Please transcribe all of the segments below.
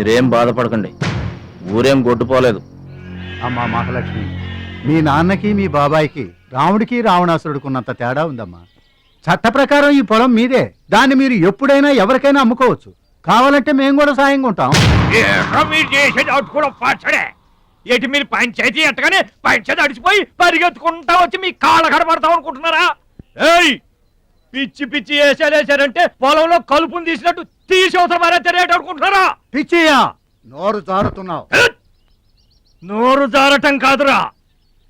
మీరేం బాధపడకండి. ఊరేం గొడ్డుపోలేదు. అమ్మా మహాలక్ష్మి. మీ నాన్నకి మీ బాబాయికి రాముడికి రావణాసురుడుకున్నంత తేడా ఉందమ్మా. చట్ట ప్రకారం ఈ పొలం మీదే. దాన్ని మీరు ఎప్పుడైనా ఎవరికైనా అమ్ముకోవచ్చు. కావాలంటే మేము కూడా సాయంగా ఉంటాం. ఏట్రా మీరు పంచాయతీ ఎట్టగానే పంచాయతీ అడిచిపోయి పరిగెత్తుకుంటా వచ్చి మీ కాళ్ళ కడబడతాం అనుకుంటున్నారా? ఏయ్! పిచ్చి పిచ్చి వేసారేసారంటే పొలంలో కలుపుని తీసినట్టు మరే తెలియట అనుకుంటున్నారా? పిచ్చియా నోరు జారుతున్నావు. నోరు జారటం కాదురా.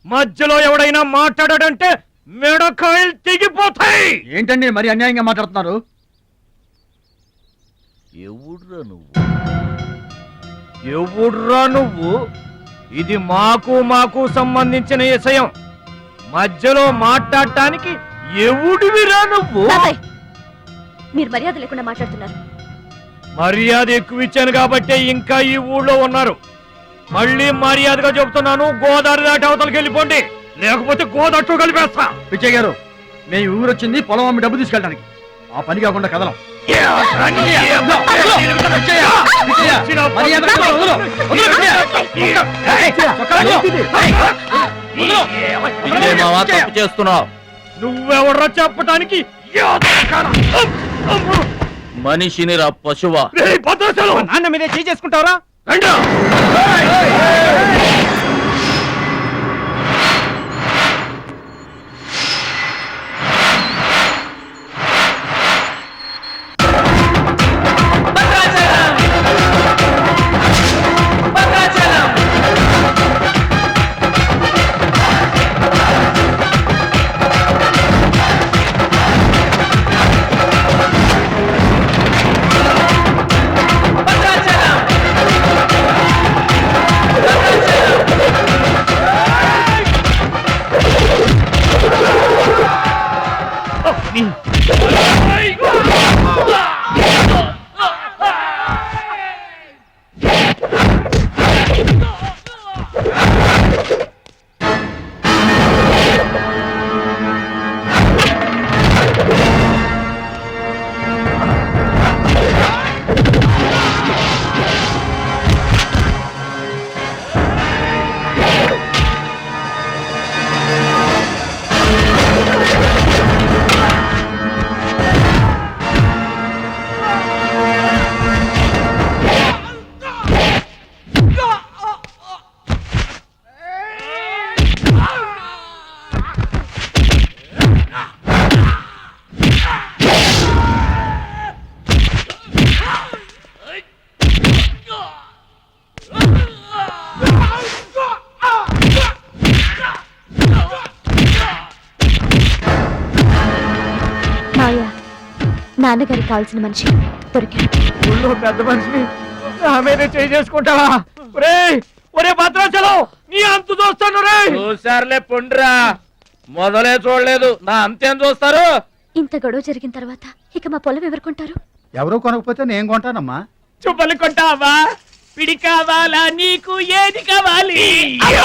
మధ్యలో ఎవడైనా మాట్లాడాడంటే మెడకాయలు తెగిపోతాయి. ఏంటండి మరి అన్యాయంగా మాట్లాడుతున్నారు? ఎవడ్రా నువ్వు? ఎవడ్రా నువ్వు? ఇది మాకు మాకు సంబంధించిన విషయం. మధ్యలో మాట్లాడటానికి ఎవడివిరా నువ్వు? మీరు మర్యాద లేకుండా మాట్లాడుతున్నారు. మర్యాద ఎక్కువ ఇచ్చాను కాబట్టే ఇంకా ఈ ఊళ్ళో ఉన్నారు. మళ్ళీ మర్యాదగా చెబుతున్నాను గోదావరి దాటి అవతలకి వెళ్ళిపోండి. లేకపోతే గోదట్టు కలిపేస్తా. పిచ్చయ్య గారు మేము ఊరు వచ్చింది పొలం అమ్మి డబ్బు తీసుకెళ్ళడానికి. ఆ పని కాకుండా కదలం. చేస్తున్నావు నువ్వెవడ్రా చెప్పటానికి? మనిషిని రా పశువా. నాన్న మీదే చేసుకుంటారా? నాన్నగారికి కావాల్సిన మనిషి దొరికాడు. ఊళ్ళో పెద్ద మనిషిని చేసుకుంటావా? ఒరే ఒరే భద్రాచలం నీ అంతు చూస్తాను రే. చూసారులే పొండ్రా. మొదలే చూడలేదు. నా అంతేం చూస్తారు? ఇంత గొడవ జరిగిన తర్వాత ఇక మా పొలం ఎవరు కొంటారు ఎవరూ కొనకపోతే నేను కొంటానమ్మా. చుబ్బలు కొంటావా? పిడి కావాలా? నీకు ఏది కావాలి?